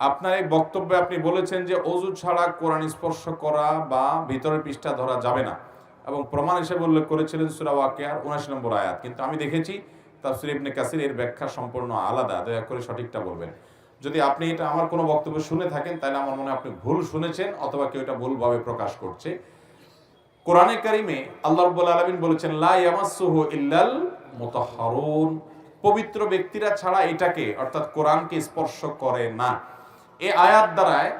আপনার এই বক্তব্যে আপনি বলেছেন যে অজু ছাড়া কোরআন স্পর্শ করা বা ভিতরের পৃষ্ঠা ধরা যাবে না। এবং প্রমাণ হিসেবে উল্লেখ করেছিলেন সুরা ওয়াকিয়ার উনাশি নম্বর আয়াত। কিন্তু আমি দেখেছি তাফসির ইবনে কাসির এর ব্যাখ্যা সম্পূর্ণ আলাদা। দয়া করে সঠিকটা বলবেন। যদি আপনি এটা আমার কোনো বক্তব্য শুনে থাকেন, তাহলে আমার মনে হয় আপনি ভুল শুনেছেন অথবা কেউ এটা ভুলভাবে প্রকাশ করছে। কোরআনে কারিমে আল্লাহ রাব্বুল আলামিন বলেছেন, লা ইয়ামাসসুহু ইল্লাল মুতাহহারুন পবিত্র ব্যক্তিরা ছাড়া এটাকে, অর্থাৎ কোরআনকে স্পর্শ করে না। এই আয়াত দ্বারায়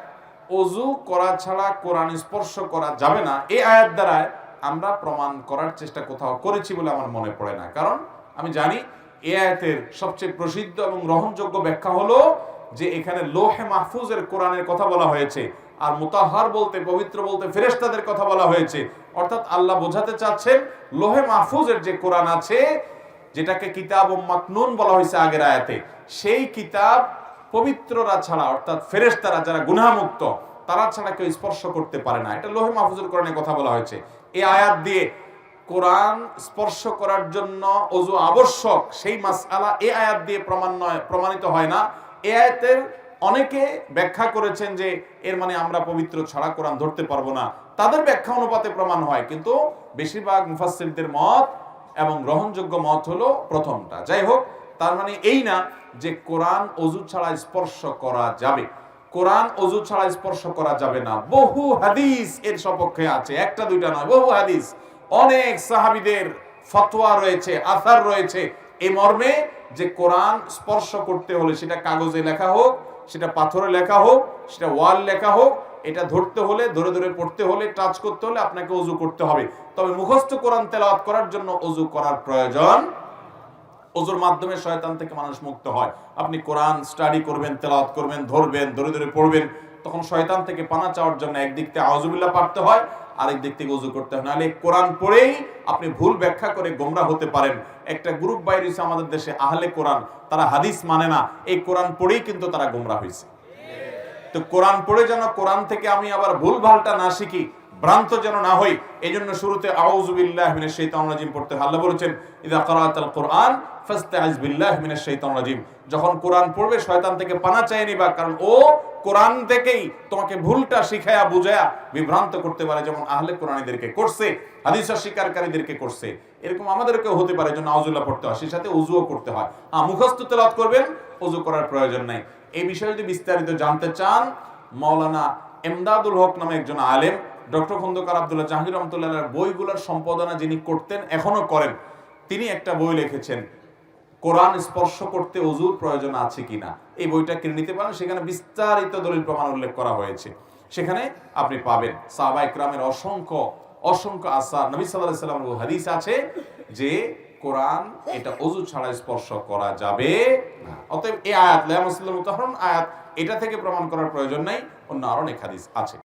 অজু করা ছাড়া কোরআন স্পর্শ করা যাবে না। এই আয়াত দ্বারায় আমরা প্রমাণ করার চেষ্টা কোথাও করেছি বলে আমার মনে পড়ে না। কারণ আমি জানি এ আয়াতের সবচেয়ে প্রসিদ্ধ এবং গ্রহণযোগ্য ব্যাখ্যা হলো যে এখানে লোহে মাহফুজের কোরআনের কথা বলা হয়েছে আর মুতাহার বলতে, পবিত্র বলতে ফেরেশতাদের কথা বলা হয়েছে। অর্থাৎ আল্লাহ বোঝাতে চাচ্ছেন লোহে মাহফুজের যে কোরআন আছে, যেটাকে কিতাব ও মাকনুন বলা হয়েছে আগের আয়াতে, সেই কিতাব পবিত্ররা ছাড়া, অর্থাৎ ফেরেশতারা যারা গুনাহমুক্ত, তারা ছাড়া কেউ স্পর্শ করতে পারে না। এটা লোহে মাহফুজের কোরআনে কথা বলা হয়েছে। এই আয়াত দিয়ে কোরআন স্পর্শ করার জন্য অজু আবশ্যক, সেই মাসআলা এই আয়াত দিয়ে প্রমাণ নয়, প্রমাণিত হয় না। এই আয়াতের অনেকে ব্যাখ্যা করেছেন যে, এর মানে আমরা পবিত্র ছাড়া কোরআন ধরতে পারব না। তাদের ব্যাখ্যা অনুপাতে প্রমাণ হয়, কিন্তু বেশিরভাগ মুফাসসিরদের মত এবং গ্রহণযোগ্য মত হলো প্রথমটা। যাই হোক তার মানে এই না যে কোরআন অজু ছাড়া স্পর্শ করা যাবে। কোরআন অজু ছাড়া স্পর্শ করা যাবে না। বহু হাদিস এর সপক্ষে আছে। একটা, দুইটা নয়, বহু হাদিস। অনেক সাহাবিদের ফতোয়া রয়েছে, আসার রয়েছে। এই মর্মে যে কোরআন স্পর্শ করতে হলে সেটা কাগজে লেখা হোক, সেটা পাথরে লেখা হোক, সেটা ওয়াল লেখা হোক, এটা ধরতে হলে, ধরে ধরে পড়তে হলে, টাচ করতে হলে আপনাকে অজু করতে হবে। তবে মুখস্থ কোরআন তেলাওয়াত করার জন্য অজু করার প্রয়োজন অজুর মাধ্যমে শয়তান থেকে মানুষ মুক্ত হয়। আপনি কোরআন স্টাডি করবেন, তেলাওয়াত করবেন, ধরবেন, ধরে ধরে পড়বেন, তখন শয়তান থেকে পানা চাওয়ার জন্য একদিক থেকে আউজুবিল্লাহ পারতে হয় আরেক দিক থেকে উজু করতে হয়। নাহলে কোরআন পড়েই আপনি ভুল ব্যাখ্যা করে গোমরা হতে পারেন। একটা গ্রুপ বাইরে হয়েছে আমাদের দেশে, আহলে কোরআন, তারা হাদিস মানে না, এই কোরআন পড়েই কিন্তু তারা গোমরা হয়েছে। তো কোরআন পড়ে যেন কোরআন থেকে আমি আবার ভুল ভালটা না শিখি ভ্রান্ত যেন না হই এই জন্য শুরুতে আউযুবিল্লাহ মিনাশ শাইতানির রাজিম পড়তে। আল্লাহ বলেছেন ইদা কোরআন ফাস্তাইজ যখন কোরআন পড়বে, শয়তান থেকে পানা চাই নিবা, কারণ ও কোরআন থেকেই তোমাকে ভুলটা শিখায়া, বুঝায়া বিভ্রান্ত করতে পারে, যেমন আহলে কোরআনীদেরকে করছে, হাদিস স্বীকারকারীদেরকে করছে। এরকম আমাদেরকেও হতে পারে জন্য আউজুল্লাহ পড়তে হয়। সেই সাথে উজুও করতে হয়। আ, মুখস্থ তেলাওয়াত করবেন উজু করার প্রয়োজন নাই। এই বিষয়ে যদি বিস্তারিত জানতে চান, মাওলানা এমদাদুল হক নামে একজন আলেম ডক্টর খন্দকার আব্দুল্লাহ জাহাঙ্গীর রহমতুল্লাহ বইগুলোর সম্পাদনা যিনি করতেন, এখনও করেন, তিনি একটা বই লিখেছেন, কোরআন স্পর্শ করতে অজুর প্রয়োজন আছে কিনা? এই বইটা কিনে নিতে পারেন, সেখানে বিস্তারিত দলিল প্রমাণ উল্লেখ করা হয়েছে। সেখানে আপনি পাবেন সাহাবা ইকরামের অসংখ্য অসংখ্য আসার, নবী সাল্লামের হাদিস আছে যে কোরআন এটা অজু ছাড়া স্পর্শ করা যাবে অতএব এই আয়াত মুতাহরণ আয়াত, এটা থেকে প্রমাণ করার প্রয়োজন নাই, অন্য আরও অনেক হাদিস আছে।